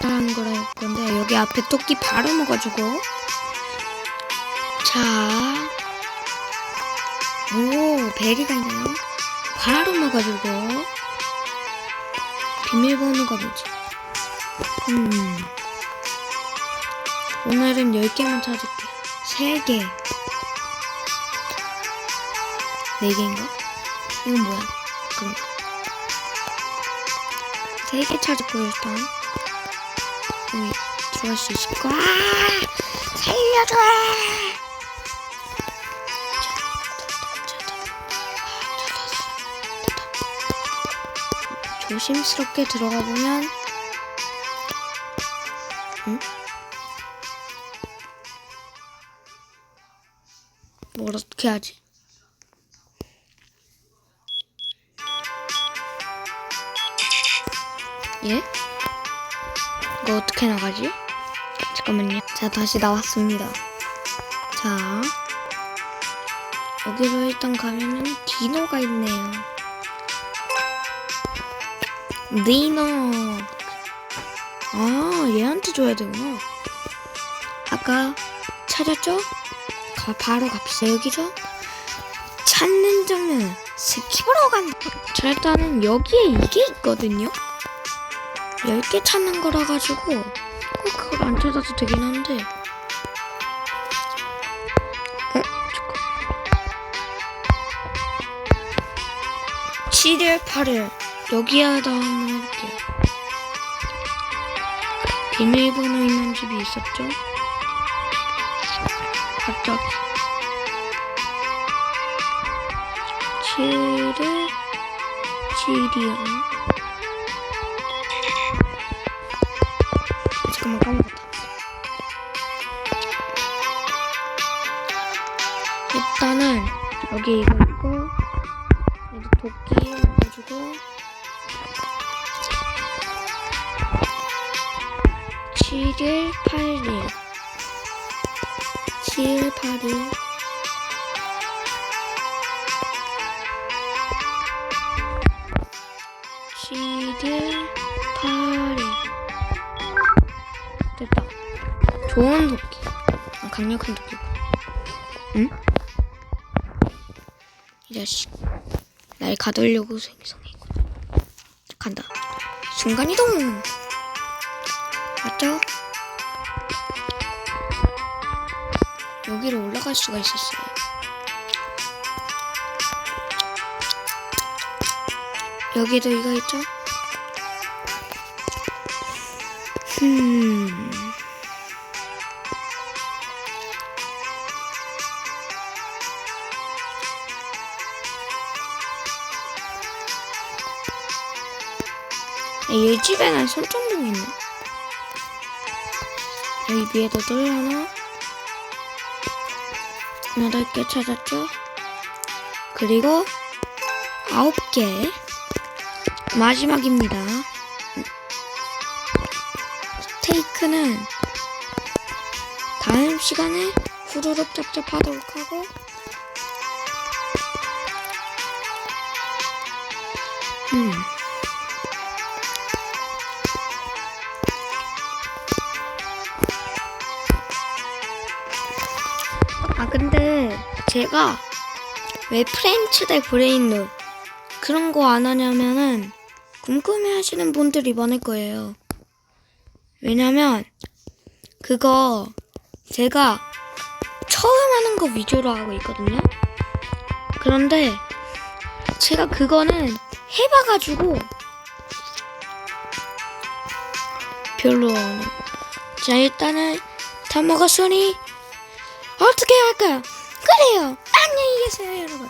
하는 거라 할 건데 여기 앞에 토끼 바로 먹어주고 자, 오 베리가 있나요? 바로 먹어주고 비밀번호가 뭐지? 음 오늘은 10개만 찾을게요 3개 4개인가? 이건 뭐야? 그럼 3개 찾았고 일단 여기 들어갈 수 있을 거야 살려줘 조심스럽게 들어가 보면 응? 뭘 어떻게 하지? 예? 이거 어떻게 나가지? 잠깐만요. 자, 다시 나왔습니다. 자, 여기로 일단 가면은 디노가 있네요. 디노. 아, 얘한테 줘야 되구나. 아까 찾았죠? 가, 바로 갑시다. 여기죠? 찾는 점은 스킵으로 간다. 자, 일단은 여기에 이게 있거든요? 10개 찾는 거라 가지고 꼭 그걸 안 찾아도 되긴 한데. 어? 잠깐 7일 8일. 여기에다 한번 해볼게요. 비밀번호 있는 집이 있었죠? 갑자기. 7일 7이요 잠 여기 이거 있고 여기 도끼 넣어주고 7일 8일 7일 8일 칠일 8일 됐다. 좋은 도끼. 아, 강력한 도끼고. 응? 이 자식. 날 가두려고 생성했구나. 간다. 순간이동! 맞죠? 여기로 올라갈 수가 있었어요. 여기도 이거 있죠? 음. 얘 집에는 손전등이 있네. 여기 위에도 또 하나. 여덟 개 찾았죠? 그리고 아홉 개. 마지막입니다. 스테이크는 다음 시간에 후루룩 짭짭하도록 하고 음. 아 근데 제가 왜 프렌치 대 브레인롤 그런 거 안 하냐면은 궁금해 하시는 분들이 많을 거예요. 왜냐면 그거 제가 처음 하는 거 위주로 하고 있거든요. 그런데 제가 그거는 해봐가지고 별로 자 일단은 다 먹었으니 어떻게 할까요? 그래요. 안녕히 계세요 여러분.